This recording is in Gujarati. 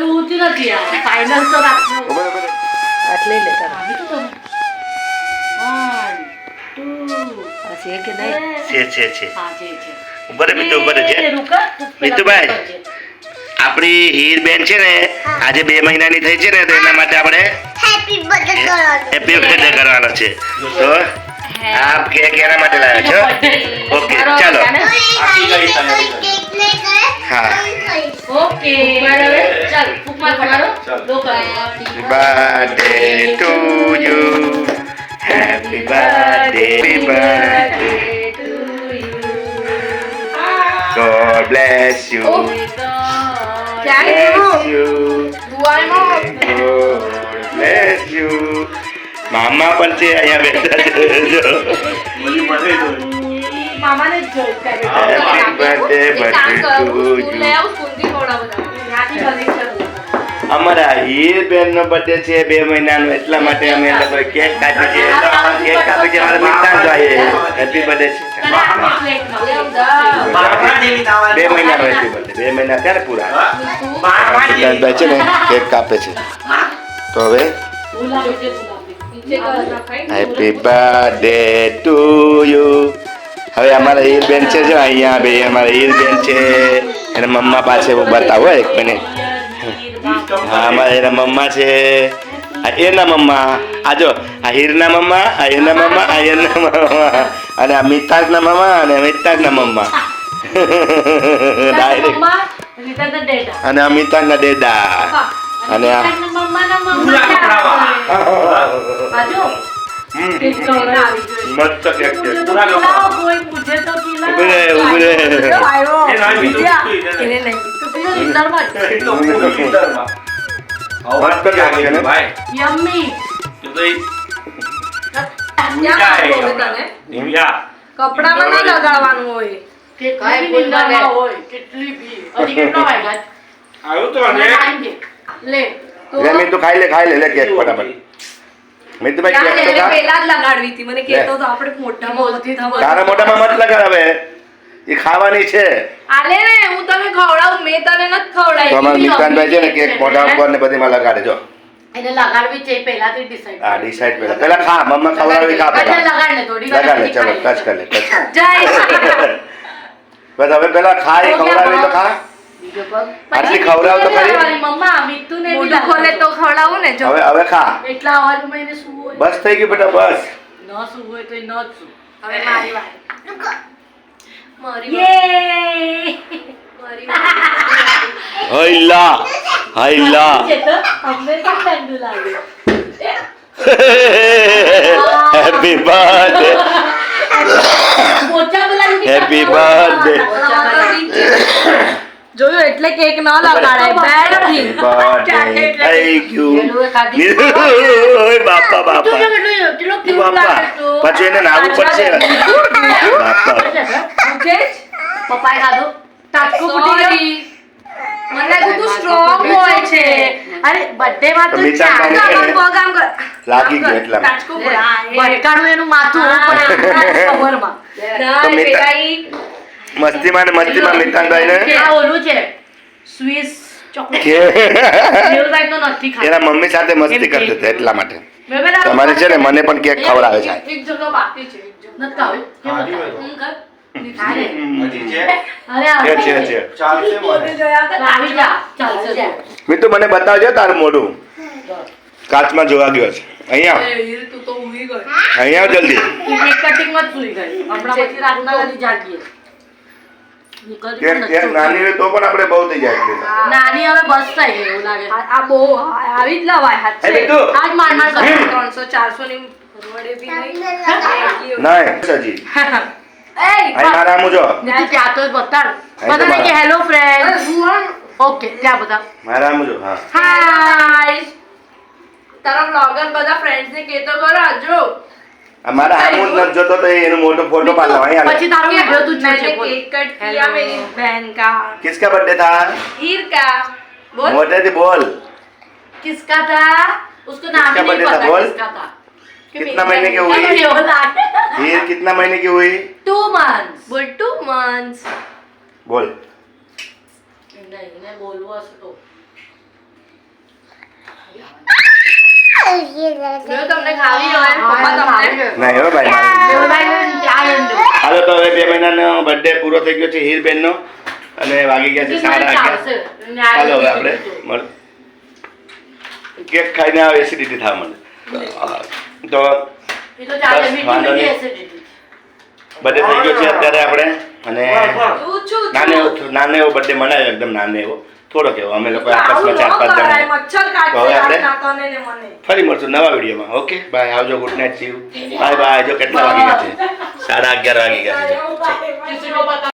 પેલું ઊંચી નથી ફાઇનલ તો રાખજો. આટલે લે તારા તો છે કે નહીં? છે છે છે. હા છે છે. મિતુભાઈ. આપણી ને આજે બે મહિનાની થઈ છે ને તો એના માટે આપણે હેપી બર્થડે કરવાનું. હેપી બર્થડે કરવાનો છે. તો આપ કે કેના માટે લાવ્યો છો? ઓકે ચાલો. હા. ઓકે બરાબર ચાલ ફૂંક માર તમારો લો કરી birthday to you happy birthday happy birthday God bless you bless you God bless you મામા પણ છે અહીંયા બેઠા છે જો મામાને જ જોઈ કરે happy birthday birthday to you. અમારા હીર બેન નો બર્થડે છે બે મહિનાનો એટલા માટે અમે એ લોકોએ કેક કાપી છે. કેક કાપી છે મારા મિત્ર જોઈએ. હેપી બર્થડે છે. બે મહિનાનો હેપી બર્થડે બે મહિના ત્યારે પૂરા. છે ને કેક કાપે છે. તો હવે. હેપી બર્થડે ટુ યુ હવે અમારા હીર બેન છે જો અહીંયા બે અમારા હીર બેન છે એના મમ્મા પાસે ઉભરતા બતાવો એક મિનિટ. હા અમારા એના મમ્મા છે. આ એના મમ્મા. આ જો આ હીરના મમ્મા આ એના મમ્મા આ એના મમ્મા. અને આ મિતાજના મમ્મા અને મિતાજના મમ્મા. ડાયરેક્ટ. અને આ મિતાજના ડેડા. અને આ મસ્ત કોઈ પૂછે તો કપડામાં નહીં લગાડવાનું હોય. કે કઈ બિલ્ડરમાં હોય. કેટલી ભી અઢી કેટલો વાગ્યા? આવ્યો તો લે તો ખાઈ લે ખાઈ લે. લે કેક ફટાફટ. મિતુભાઈ તો એને ખા પહેલા જ લગાડવી હતી. મને કહેતો તો આપણે મોઢામાં તારા મોઢામાં મત લગાડ એ ખાવાની છે. આલે ને હું તને ખવડાવું. મેં તને નથી તો ખવડાવી છે ને કેક મોઢા ઉપર ને બધીમાં લગાડે જો. એને લગાડવી છે પહેલાથી ડિસાઈડ ખા મમ્મા ખવડાવી ખા એટલે લગાડ ને થોડી લગાડ લે ચલો ટચ કર લે ટચ જય બસ હવે પેલા ખાઈ ખવડાવી તો ખા. આટલી પછી ખવડાવ તો મીઠું ખરી. લેવાની, મમ્મા મીઠું ને બી મોઢું ખોલે તો ખવડાવું ને જો હવે હવે ખા એટલા અવાજમાં એને શું હોય બસ થઈ ગયું બેટા બસ ન શું હોય તો એ ન જ શું હવે મારી વાત મારી યે મારી વાત હૈલા હૈલા છે તો અમને તો ઠંડુ લાગે હેપી બર્થડે પોચા બોલાવી હેપી બર્થડે જોયું એટલે કેક ન લગાડાય બેડથી બર્થડે થેન્ક યુ. ઓય બાપા બાપા કેટલું- લાગે પછી એને નાવું પડશે બાપા પૂછે પપ્પાએ ખાધું તાટકું ફૂટી ગયું? મને લાગ્યું તું સ્ટ્રોંગ હોય છે અરે બર્થડે માં તો તો મીઠા ચા પાણી આમ કર, લાગી ગયો એટલામાં. તાટકું ફૂટ. ભટકાણું એનું માથું પણ ખબરમાં ના, તો ઈ મસ્તીમાં ને મસ્તીમાં મિતાનભાઈ ને? આ ઓલું છે સ્વીસ ચોકલેટ કે? તો નથી ખાતું. એના મમ્મી સાથે મસ્તી કરતો હતો એટલા માટે. તમારે છે ને મને પણ કેક ખવડાવે છે એક જગ્યા બાકી છે નથી ખાવું. હું કર. મીતુ મને બતાવજો તારું મોઢું. કાચમાં જોવા ગયો છે. અહીંયા. અહીંયા જલ્દી. કટિંગમાં જ સૂઈ ગઈ. હમણાં પછી રાતના જાગીએ. નાની હોય તો પણ આપણે બહુ થઈ જાય નાની હવે બસ થઈ એવું લાગે. આ આ બહુ આવી જ લવાય હાથ એ આજ માર માર કરે ત્રણસો ચારસો ની વડે બી નહીં. નહીં સજી. એય, મારા આમ જો. ત્યાં તો બતાડ. અહીં કે હેલો ફ્રેન્ડ ઓકે ત્યાં બધા મારા હા. હાય તારા બ્લોગર બધા ફ્રેન્ડ્સ ને કહેતો કરો આજો. અમારા આમુન ન જતો તો એનો મોટો ફોટો પાડો અહીં પછી તારો વિડિયો તું છે કેક કટ किया मेरी बहन का किसका बर्थडे था हीर का बोल मोटे से बोल किसका था उसको नाम नहीं पता किसका था कितना महीने की हुई हीर कितना महीने की हुई टू मंथ्स बोल टू मंथ्स बोल नहीं मैं बोलूँ तो જો તમને ખાવી હોય પપ્પા તમને ના એવો ભાઈ મારે. દેવભાઈ ચા હાલો તો હવે બે મહિનાનો બર્થડે પૂરો થઈ ગયો છે હીરબેનનો અને વાગી ગયા છે સાડા અગિયાર હવે આપણે મળ કેક ખાઈને આવે એસિડિટી થવા મને તો એ તો ચાલે બસ, મીઠી વાંધો નહીં. બર્થડે થઈ ગયો છે અત્યારે આપણે અને નાને નાનો એવો બર્થડે મનાવ્યો એકદમ નાનો એવો થોડોક એવો અમે લોકો આકાશમાં ચાર પાંચ જણા તો હવે આપણે- ફરી મળશું નવા વિડીયોમાં. ઓકે? બાય. આવજો. Good night. See bye bye જો કેટલા વાગી ગયા છે? સાડા અગિયાર વાગી ગયા છે.